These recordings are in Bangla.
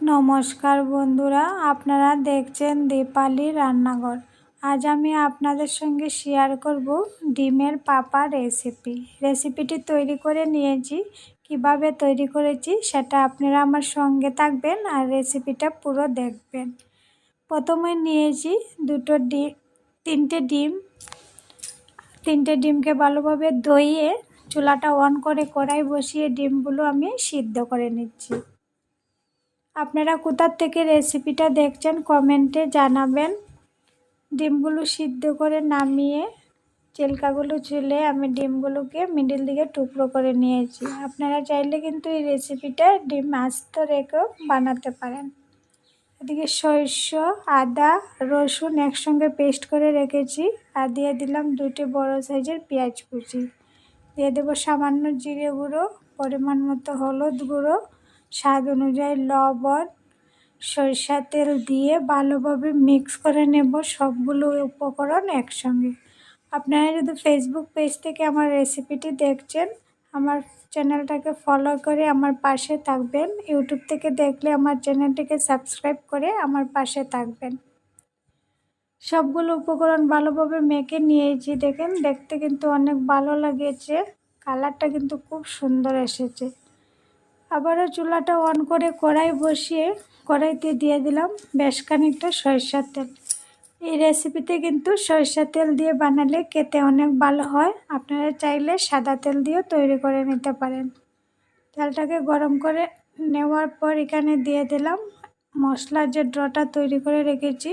নমস্কার বন্ধুরা, আপনারা দেখছেন দীপালি রান্নাঘর। আজ আমি আপনাদের সঙ্গে শেয়ার করব ডিমের পাপা রেসিপি রেসিপিটি তৈরি করে নিয়েছি। কীভাবে তৈরি করেছি সেটা আপনারা আমার সঙ্গে থাকবেন আর রেসিপিটা পুরো দেখবেন। প্রথমে নিয়েছি দুটো ডিম তিনটে ডিম। তিনটে ডিমকে ভালোভাবে ধুইয়ে চুলাটা অন করে কড়াই বসিয়ে ডিমগুলো আমি সিদ্ধ করে নিচ্ছি। আপনারা কোথার থেকে রেসিপিটা দেখছেন কমেন্টে জানাবেন। ডিমগুলো সিদ্ধ করে নামিয়ে, চিলকাগুলো চুলে আমি ডিমগুলোকে মিডিল দিকে টুকরো করে নিয়েছি। আপনারা চাইলে কিন্তু এই রেসিপিটা ডিম আস্ত রেখেও বানাতে পারেন। এদিকে সরষ, আদা, রসুন একসঙ্গে পেস্ট করে রেখেছি আর দিয়ে দিলাম দুটি বড় সাইজের পেঁয়াজ কুচি। দিয়ে দেবো সামান্য জিরে গুঁড়ো, পরিমাণ মতো হলুদ গুঁড়ো স্বাদ অনুযায়ী লবণ সরিষার তেল দিয়ে ভালোভাবে মিক্স করে নেব সবগুলো উপকরণ একসঙ্গে। আপনারা যদি ফেসবুক পেজ থেকে আমার রেসিপিটি দেখছেন, আমার চ্যানেলটাকে ফলো করে আমার পাশে থাকবেন। ইউটিউব থেকে দেখলে আমার চ্যানেলটিকে সাবস্ক্রাইব করে আমার পাশে থাকবেন। সবগুলো উপকরণ ভালোভাবে মেখে নিয়েছি, দেখেন। দেখতে কিন্তু অনেক ভালো লাগেছে। কালারটা কিন্তু খুব সুন্দর এসেছে। আবারও চুলাটা অন করে কড়াই বসিয়ে কড়াইতে দিয়ে দিলাম বেশ খানিকটা সরিষার তেল। এই রেসিপিতে কিন্তু সরিষার তেল দিয়ে বানালে খেতে অনেক ভালো হয়। আপনারা চাইলে সাদা তেল দিয়েও তৈরি করে নিতে পারেন। তেলটাকে গরম করে নেওয়ার পর এখানে দিয়ে দিলাম মশলার যে ড্রটা তৈরি করে রেখেছি,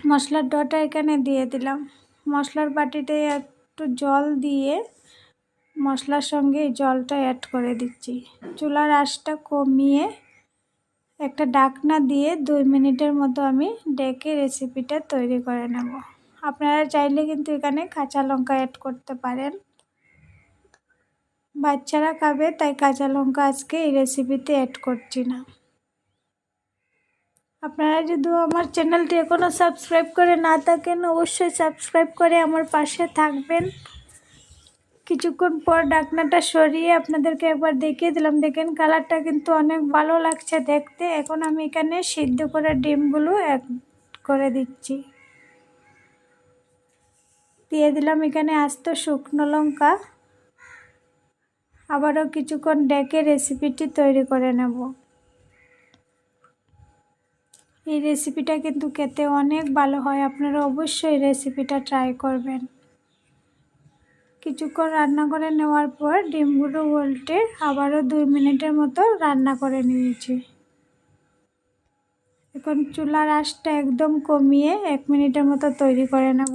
মশলার ডটা এখানে দিয়ে দিলাম। মশলার বাটিতে একটু জল দিয়ে মশলার সঙ্গে জলটা অ্যাড করে দিচ্ছি। চুলার আঁচটা কমিয়ে একটা ডাকনা দিয়ে দুই মিনিটের মতো আমি ডেকে রেসিপিটা তৈরি করে নেব। আপনারা চাইলে কিন্তু এখানে কাঁচা লঙ্কা অ্যাড করতে পারেন। বাচ্চারা খাবে, তাই কাঁচা লঙ্কা আজকে এই রেসিপিতে অ্যাড করছি না। আপনারা যদি আমার চ্যানেলটি এখনও সাবস্ক্রাইব করে না থাকেন, অবশ্যই সাবস্ক্রাইব করে আমার পাশে থাকবেন। কিছুক্ষণ পর ডাকনাটা সরিয়ে আপনাদেরকে একবার দেখিয়ে দিলাম। দেখেন কালারটা কিন্তু অনেক ভালো লাগছে দেখতে। এখন আমি এখানে সিদ্ধ করে ডিমগুলো এক করে দিচ্ছি। দিয়ে দিলাম এখানে আস্ত শুকনো লঙ্কা। আবারও কিছুক্ষণ ডেকে রেসিপিটি তৈরি করে নেব। এই রেসিপিটা কিন্তু খেতে অনেক ভালো হয়। আপনারা অবশ্যই রেসিপিটা ট্রাই করবেন। কিছুক্ষণ রান্না করে নেওয়ার পর ডিমগুলো উল্টে আবারও দুই মিনিটের মতো রান্না করে নিয়েছি। এখন চুলার আঁচটা একদম কমিয়ে এক মিনিটের মতো তৈরি করে নেব।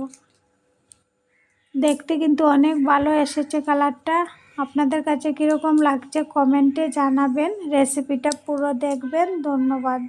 দেখতে কিন্তু অনেক ভালো এসেছে কালারটা। আপনাদের কাছে কীরকম লাগছে কমেন্টে জানাবেন। রেসিপিটা পুরো দেখবেন। ধন্যবাদ।